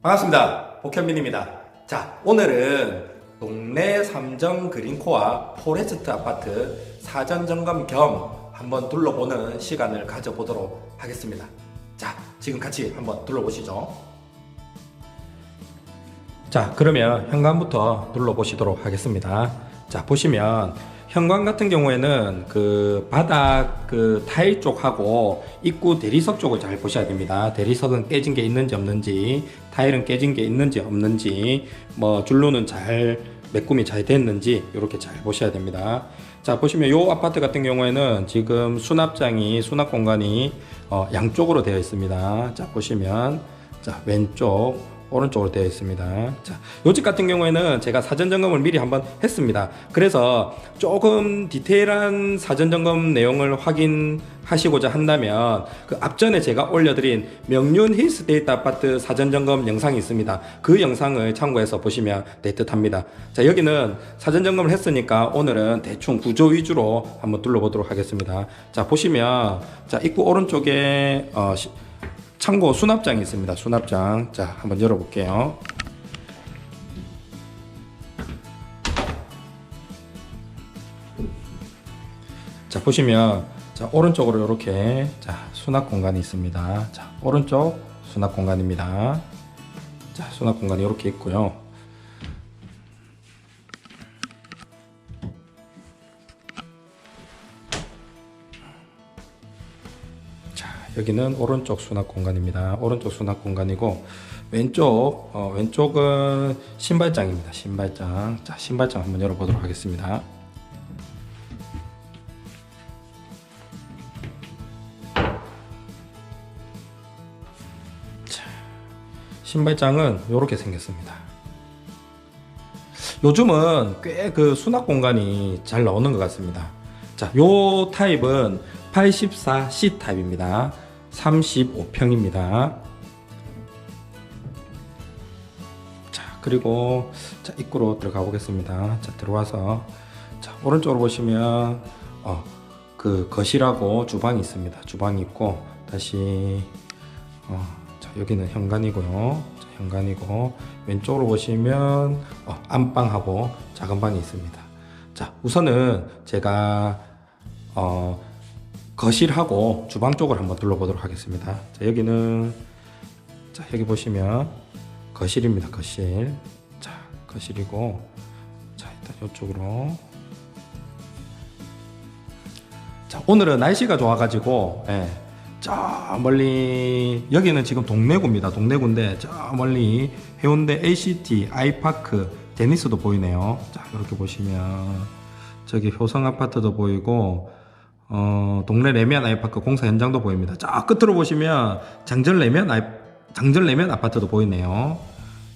반갑습니다. 복현민입니다. 자, 오늘은 동네 삼정 그린코아 포레스트 아파트 사전 점검 겸 한번 둘러보는 시간을 가져보도록 하겠습니다. 자, 지금 같이 한번 둘러보시죠. 자, 그러면 현관부터 둘러보시도록 하겠습니다. 자, 보시면 현관 같은 경우에는 그 바닥 그 타일 쪽하고 입구 대리석 쪽을 잘 보셔야 됩니다. 대리석은 깨진 게 있는지 없는지, 타일은 깨진 게 있는지 없는지, 뭐 줄로는 잘 메꿈이 잘 됐는지 이렇게 잘 보셔야 됩니다. 자 보시면 요 아파트 같은 경우에는 지금 수납장이 수납 공간이 어, 양쪽으로 되어 있습니다. 자 보시면 자 왼쪽 오른쪽으로 되어 있습니다. 자, 요집 같은 경우에는 제가 사전 점검을 미리 한번 했습니다. 그래서 조금 디테일한 사전 점검 내용을 확인하시고자 한다면 그 앞전에 제가 올려드린 명륜 힐스테이트 아파트 사전 점검 영상이 있습니다. 그 영상을 참고해서 보시면 될 듯합니다. 자, 여기는 사전 점검을 했으니까 오늘은 대충 구조 위주로 한번 둘러보도록 하겠습니다. 자, 보시면 자 입구 오른쪽에 어, 시- 창고 수납장이 있습니다. 수납장. 자, 한번 열어볼게요. 자, 보시면 자, 오른쪽으로 이렇게 자, 수납 공간이 있습니다. 자, 오른쪽 수납 공간입니다. 자, 수납 공간이 이렇게 있고요. 여기는 오른쪽 수납 공간입니다. 오른쪽 수납 공간이고 왼쪽 어, 왼쪽은 신발장입니다. 신발장. 자, 신발장 한번 열어 보도록 하겠습니다. 자, 신발장은 이렇게 생겼습니다. 요즘은 꽤 그 수납 공간이 잘 나오는 것 같습니다. 자, 요 타입은 84C 타입입니다. 35평입니다. 자, 그리고 자, 입구로 들어가 보겠습니다. 자, 들어와서 자, 오른쪽으로 보시면 어, 그 거실하고 주방이 있습니다. 주방이 있고 다시 어, 자, 여기는 현관이고요. 자, 현관이고 왼쪽으로 보시면 어, 안방하고 작은 방이 있습니다. 자, 우선은 제가 어, 거실하고 주방 쪽을 한번 둘러보도록 하겠습니다. 자, 여기는 자, 여기 보시면 거실입니다. 거실. 자, 거실이고 자, 일단 이쪽으로 자, 오늘은 날씨가 좋아 가지고, 예, 저 멀리, 여기는 지금 동래구입니다. 동래구인데, 저 멀리 해운대 ACT, 아이파크, 데니스도 보이네요. 자, 이렇게 보시면, 저기 효성 아파트도 보이고, 어, 동래 레미안 아이파크 공사 현장도 보입니다. 저 끝으로 보시면, 장전 레미안 아이, 장전 레미안 아파트도 보이네요.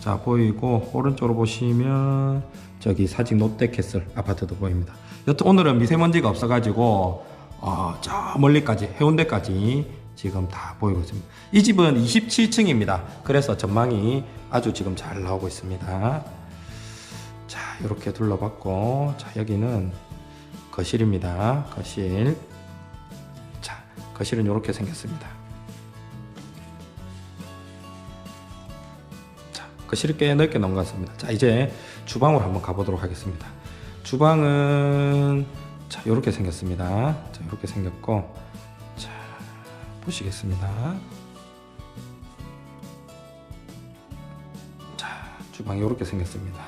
자, 보이고, 오른쪽으로 보시면, 저기 사직 롯데캐슬 아파트도 보입니다. 여튼 오늘은 미세먼지가 없어가지고, 어, 저 멀리까지, 해운대까지 지금 다 보이고 있습니다. 이 집은 27층입니다. 그래서 전망이 아주 지금 잘 나오고 있습니다. 자, 이렇게 둘러봤고, 자, 여기는 거실입니다. 거실. 자, 거실은 이렇게 생겼습니다. 자, 거실이 꽤 넓게 같습니다. 자, 이제 주방으로 한번 가보도록 하겠습니다. 주방은 자, 이렇게 생겼습니다. 자, 이렇게 생겼고, 자, 보시겠습니다. 자, 주방이 이렇게 생겼습니다.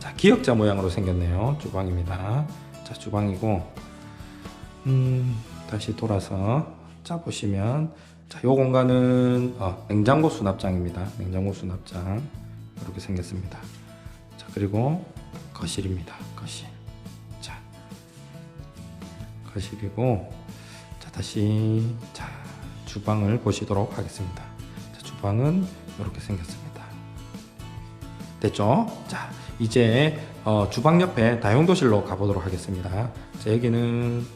자, 기역자 모양으로 생겼네요. 주방입니다. 자, 주방이고, 음, 다시 돌아서, 자, 보시면, 자, 요 공간은 어, 냉장고 수납장입니다. 냉장고 수납장. 이렇게 생겼습니다. 자, 그리고 거실입니다. 거실. 자, 거실이고, 자, 다시, 자, 주방을 보시도록 하겠습니다. 자, 주방은 이렇게 생겼습니다. 됐죠? 자, 이제 어, 주방 옆에 다용도실로 가보도록 하겠습니다. 자, 여기는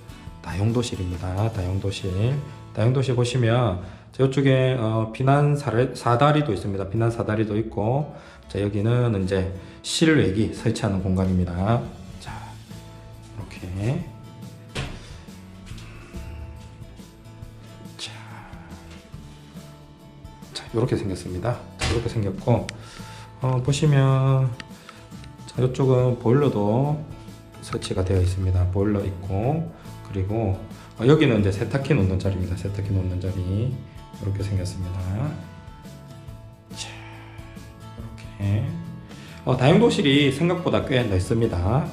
다용도실입니다. 다용도실. 다용도실 보시면 자, 이쪽에 어, 비난 사례- 사다리도 있습니다. 비난 사다리도 있고, 자, 여기는 이제 실외기 설치하는 공간입니다. 자, 이렇게. 자, 자, 이렇게 생겼습니다. 자, 이렇게 생겼고 어, 보시면 자, 이쪽은 보일러도 설치가 되어 있습니다. 보일러 있고 그리고 어, 여기는 이제 세탁기 놓는 자리입니다. 세탁기 놓는 자리 이렇게 생겼습니다. 자, 이렇게 어, 다용도실이 생각보다 꽤 넓습니다.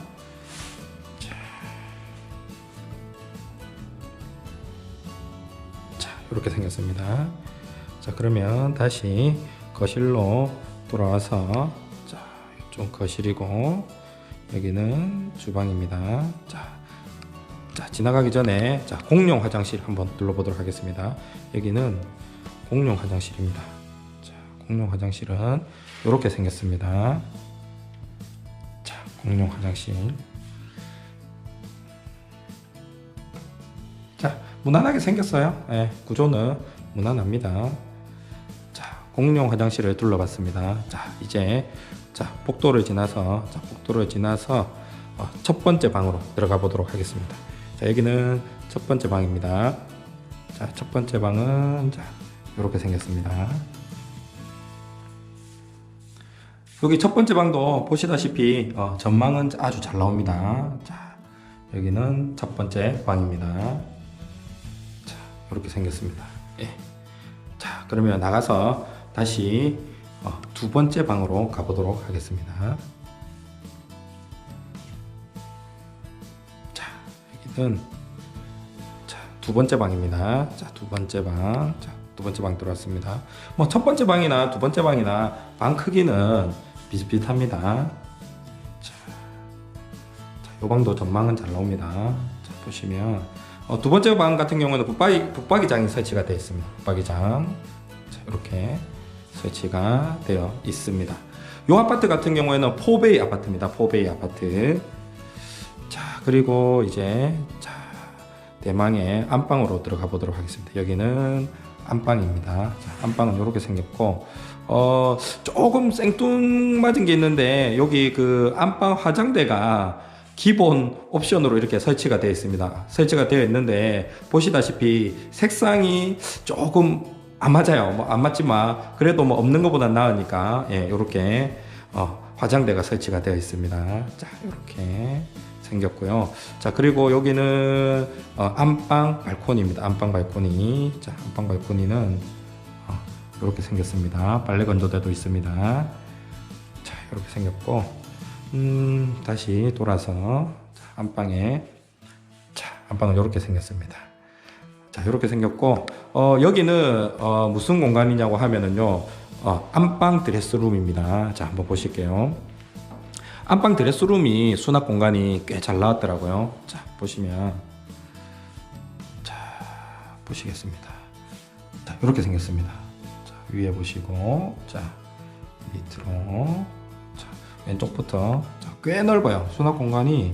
자, 이렇게 생겼습니다. 자, 그러면 다시 거실로 돌아와서 자, 이쪽 거실이고 여기는 주방입니다. 자, 자, 지나가기 전에 자, 공용 화장실 한번 둘러보도록 하겠습니다. 여기는 공용 화장실입니다. 자, 공용 화장실은 이렇게 생겼습니다. 자, 공용 화장실. 자, 무난하게 생겼어요. 예, 구조는 무난합니다. 자, 공용 화장실을 둘러봤습니다. 자, 이제 자, 복도를 지나서 자, 복도를 지나서 어, 첫 번째 방으로 들어가 보도록 하겠습니다. 자, 여기는 첫 번째 방입니다. 자, 첫 번째 방은 자, 이렇게 생겼습니다. 여기 첫 번째 방도 보시다시피 어, 전망은 아주 잘 나옵니다. 자, 여기는 첫 번째 방입니다. 자, 이렇게 생겼습니다. 예. 자, 그러면 나가서 다시 어, 두 번째 방으로 가보도록 하겠습니다. 자, 여기는 자, 두 번째 방입니다. 자, 두 번째 방. 자, 두 번째 방 들어왔습니다. 뭐 첫 번째 방이나 두 번째 방이나 방 크기는 비슷비슷합니다. 자, 자, 요 방도 전망은 잘 나옵니다. 자, 보시면 어, 두 번째 방 같은 경우는 붙박이, 붙박이장이 설치가 되어 있습니다. 붙박이장. 자, 이렇게 설치가 되어 있습니다. 이 아파트 같은 경우에는 포베이 아파트입니다. 포베이 아파트. 자, 그리고 이제 자, 대망의 안방으로 들어가 보도록 하겠습니다. 여기는 안방입니다. 자, 안방은 이렇게 생겼고, 어, 조금 생뚱맞은 게 있는데, 여기 그 안방 화장대가 기본 옵션으로 이렇게 설치가 되어 있습니다. 설치가 되어 있는데, 보시다시피 색상이 조금 안 맞아요. 뭐 안 맞지만, 그래도 뭐 없는 것보다 나으니까, 예, 요렇게, 어, 화장대가 설치가 되어 있습니다. 자, 이렇게 생겼고요. 자, 그리고 여기는 어, 안방 발코니입니다. 안방 발코니. 자, 안방 발코니는 어, 이렇게 생겼습니다. 빨래 건조대도 있습니다. 자, 이렇게 생겼고, 음, 다시 돌아서 자, 안방에 자, 안방은 이렇게 생겼습니다. 자, 이렇게 생겼고, 어, 여기는 어, 무슨 공간이냐고 하면은요, 어, 안방 드레스룸입니다. 자, 한번 보실게요. 안방 드레스룸이 수납 공간이 꽤 잘 나왔더라고요. 자, 보시면. 자, 보시겠습니다. 자, 이렇게 생겼습니다. 자, 위에 보시고, 자, 밑으로. 자, 왼쪽부터. 자, 꽤 넓어요. 수납 공간이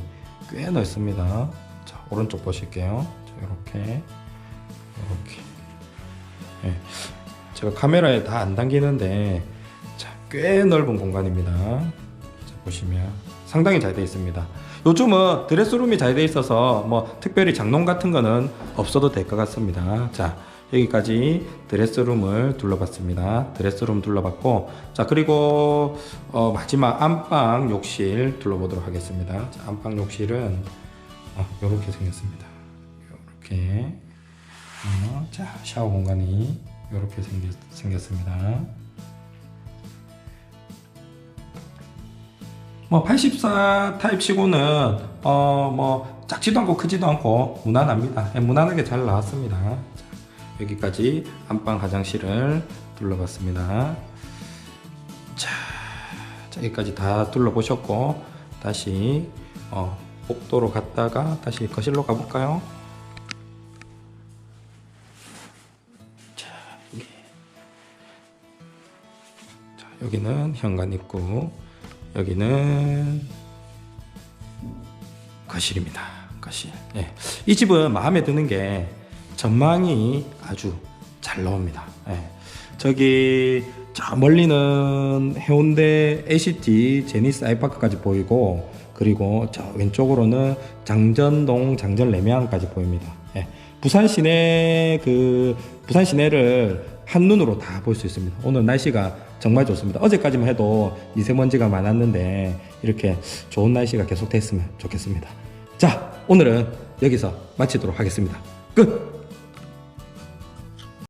꽤 넓습니다. 자, 오른쪽 보실게요. 자, 이렇게. 이렇게. 예. 제가 카메라에 다안 당기는데, 자, 꽤 넓은 공간입니다. 자, 보시면 상당히 잘 되어 있습니다. 요즘은 드레스룸이 잘 되어 있어서 뭐 특별히 장롱 같은 거는 없어도 될 것 같습니다. 자, 여기까지 드레스룸을 둘러봤습니다. 드레스룸 둘러봤고, 자, 그리고 어, 마지막 안방 욕실 둘러보도록 하겠습니다. 자, 안방 욕실은 어, 이렇게 생겼습니다. 이렇게. 어, 자, 샤워 공간이 이렇게 생겼, 생겼습니다. 뭐 84 타입치고는 어 뭐 작지도 않고 크지도 않고 무난합니다. 예, 무난하게 잘 나왔습니다. 자, 여기까지 안방 화장실을 둘러봤습니다. 자, 자, 여기까지 다 둘러보셨고 다시 어, 복도로 갔다가 다시 거실로 가볼까요? 여기는 현관 입구. 여기는 거실입니다. 거실. 예. 이 집은 마음에 드는 게 전망이 아주 잘 나옵니다. 예. 저기 저 멀리는 해운대 ACT 제니스 아이파크까지 보이고 그리고 저 왼쪽으로는 장전동 장전 레미안까지 보입니다. 예. 부산 시내 그 부산 시내를 한눈으로 다 볼 수 있습니다. 오늘 날씨가 정말 좋습니다. 어제까지만 해도 미세먼지가 많았는데 이렇게 좋은 날씨가 계속 됐으면 좋겠습니다. 자, 오늘은 여기서 마치도록 하겠습니다. 끝!